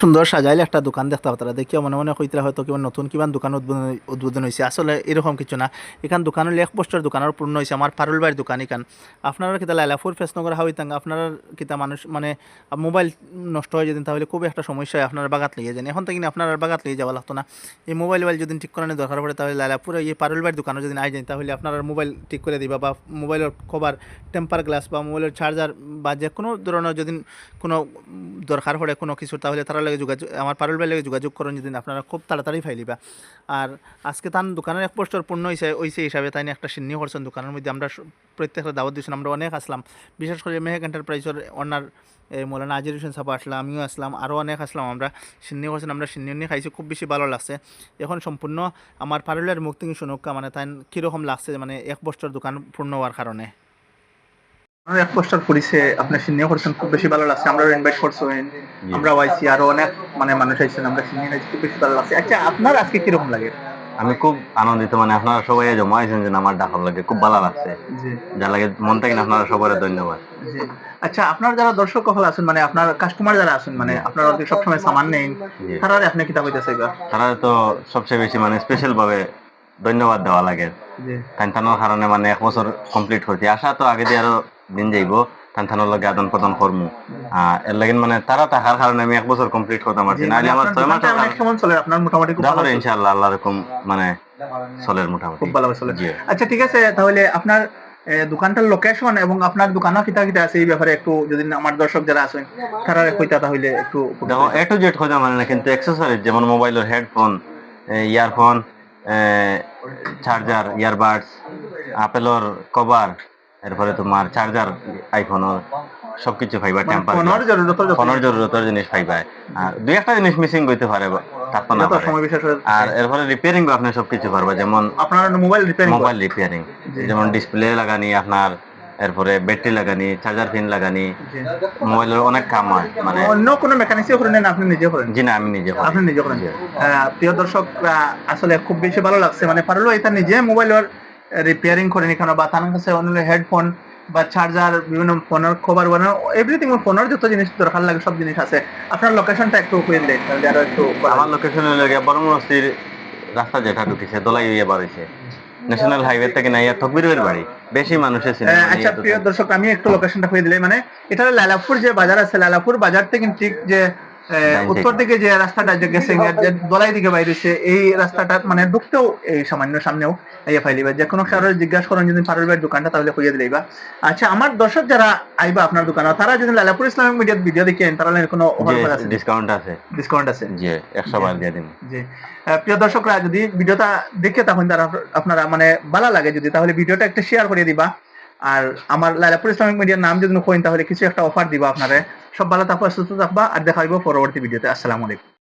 সুন্দর সাজাইলে একটা দোকান দেখতে পাতারা দেখিও মনে মনে কইতরা হয়তো কিবা নতুন কিবা দোকান উদ্বোধন উদ্বোধন হয়েছে আসলে এরকম কিছু না। এখান দোকানের এক বছর দোকানের পূর্ণ হয়েছে আমার পারুল ভাইয়ের দোকান এখান আপনারা কিতা লাইলাফুর ফেসনগর হাওয়াইতাং আপনারা কিতা মানুষ মানে মোবাইল নষ্ট হয়ে যেতেন তাহলে খুব একটা সমস্যা হয় আপনার বাগাত লিয়ে যান এখন থেকে আপনার বাগাত লিয়ে যাওয়া লাগতো না। এই মোবাইল ওয়াইল যদি ঠিক করানোর দরকার পড়ে তাহলে লাইলাপুর এই পারুল ভাইয়ের দোকানে যদি আই যান তাহলে আপনার মোবাইল ঠিক করে দিবা বা মোবাইলের কভার টেম্পার গ্লাস বা মোবাইলের চার্জার বা যে কোনো ধরনের যদি কোনো দরকার পড়ে কোনো কিছু তাহলে তারা লাগে যোগাযোগ, আমার পারুল ভাইয়ের লাগে যোগাযোগ করেন যদি আপনারা খুব তাড়াতাড়ি ফাইলিবা আর আজকে তান দোকানের এক বছর পূর্ণ হয়েছে হয়েছে হিসাবে তাই একটা সিন্নি করছেন দোকানের মধ্যে। আমরা প্রত্যেকটা দাওয়াত দিয়েছিলাম আমরা অনেক আসলাম। বিশেষ করে মেহেক এন্টারপ্রাইজের অনার এই মৌলানা আজির হোসেন সাহা আসলাম, আমিও আসলাম আরও অনেক আসলাম আমরা। সিন্নি করছেন, আমরা সিন্নি উন্নি খাইছি, খুব বেশি ভালো লাগছে। এখন সম্পূর্ণ আমার পারুলের থেকে শুনুক মানে তাই কীরকম লাগছে মানে এক বছর দোকান পূর্ণ হওয়ার কারণে। আমার এক পোস্টার করেছে আপনি করছেন খুব বেশি ভালো লাগছে আমরা ইনভাইট করছেন আমরা আইসি আরও অনেক মানে মানুষ আইছেন আমরা খুব বেশি ভালো লাগছে। আচ্ছা আপনার আজকে কীরকম লাগে? আমি খুব আনন্দিত মানে আপনারা সবাই জমা হয়েছেন যে আমার ডাকর লাগে খুব ভালো লাগছে। যা লাগে মন থেকে আপনারা সবার ধন্যবাদ। আচ্ছা আপনার যারা দর্শক কখন আছেন মানে আপনার কাস্টমার যারা আছেন মানে আপনার সবসময় সামান নেই তারা আপনি এবার তারা তো সবচেয়ে বেশি মানে স্পেশাল ভাবে ধন্যবাদ দেওয়া লাগে। টানটানোর কারণে মানে এক বছর কমপ্লিট করছি আশা তো আগে দিয়ে আরও দিন যাইব টানটানোর লগে আদান প্রদান করমু এর লাগে মানে তারা থাকার কারণে আমি এক বছর কমপ্লিট করতে পারছি না মানে আমার ছয় মাস কেমন চলে। আপনার মোটামুটি তারপরে ইনশাআল্লাহ আল্লাহ এরকম মানে চলের মোটামুটি। খুব ভালো চলে। আচ্ছা ঠিক আছে তাহলে আপনার দোকানটার লোকেশন এবং আপনার দোকানও কিতা কিতা আছে এই ব্যাপারে একটু যদি আমার দর্শক যারা আছেন তারা কইতা তাহলে একটু দেখো এ টু জেড খোঁজা মানে না কিন্তু অ্যাক্সেসরিজ যেমন মোবাইলের হেডফোন ইয়ারফোন চার্জার ইয়ারবাডস আপেলর কভার এরপরে তোমার চার্জার আইফোনের সবকিছু পাইবা টেম্পার ফোনের জরুরত ফোনের জরুরতের জিনিস পাইবা। আর দুই একটা জিনিস মিসিং করতে পারে থাকতো না আর এরপরে রিপেয়ারিং আপনি সবকিছু পারবা যেমন আপনার মোবাইল রিপেয়ারিং মোবাইল রিপেয়ারিং যেমন ডিসপ্লে লাগানি আপনার এরপরে ব্যাটারি লাগানি চার্জার পিন লাগানি। মোবাইলের অনেক কাম হয় মানে অন্য কোনো মেকানিক্সে করে নেন আপনি নিজে করেন। জি না আমি নিজে করি। আপনি নিজে করেন। প্রিয় দর্শক আসলে খুব বেশি ভালো লাগছে। মানে পারল এটা নিজে মোবাইলের রিপেয়ারিং করেন এখানে বা তার কাছে অন্য হেডফোন বা চার্জার বিভিন্ন ফোনের খবর বানানো এভরিথিং ফোনের যত জিনিস দরকার লাগে সব জিনিস আছে। আপনার লোকেশনটা একটু কইলে দেন তাহলে আরও একটু আমার লোকেশন লাগে বরমস্তির রাস্তা যেটা ঢুকেছে দোলাই ইয়ে বাড়িছে ন্যাশনাল হাইওয়ে থেকে না ইয়া তকবিরের বাড়ি। বেশি মানুষের সিনেমা আচ্ছা প্রিয় দর্শক আমি একটু লোকেশনটা কই দিলে মানে এটা লালাপুর যে বাজার আছে লালাপুর বাজার থেকে ঠিক যে উত্তর দিকে যে রাস্তাটা যে গেছে যে দলাই দিকে বাইরেছে এই রাস্তাটা মানে ঢুকতেও এই সামান্য সামনেও ইয়ে ফাইলিবা যে কোনো কারোর জিজ্ঞাসা করেন যদি ভাইয়ের দোকানটা তাহলে খুঁজে দিলেইবা আচ্ছা আমার দর্শক যারা আইবা আপনার দোকানে তারা যদি লালাপুর ইসলামিক মিডিয়ার ভিডিও দেখেন তাহলে কোনো অফার আছে? ডিসকাউন্ট আছে। ডিসকাউন্ট আছে? জি একশো বার দিয়ে দিন জি। প্রিয় দর্শকরা যদি ভিডিওটা দেখে তখন তারা আপনারা মানে ভালো লাগে যদি তাহলে ভিডিওটা একটা শেয়ার করে দিবা। আর আমার লালাপুর ইসলামিক মিডিয়ার নাম যদি কোন তাহলে কিছু একটা অফার দিবা আপনারা। সব ভালো থাকবা সুস্থ থাকবা আর দেখা হইব পরবর্তী ভিডিওতে। আসসালামু আলাইকুম।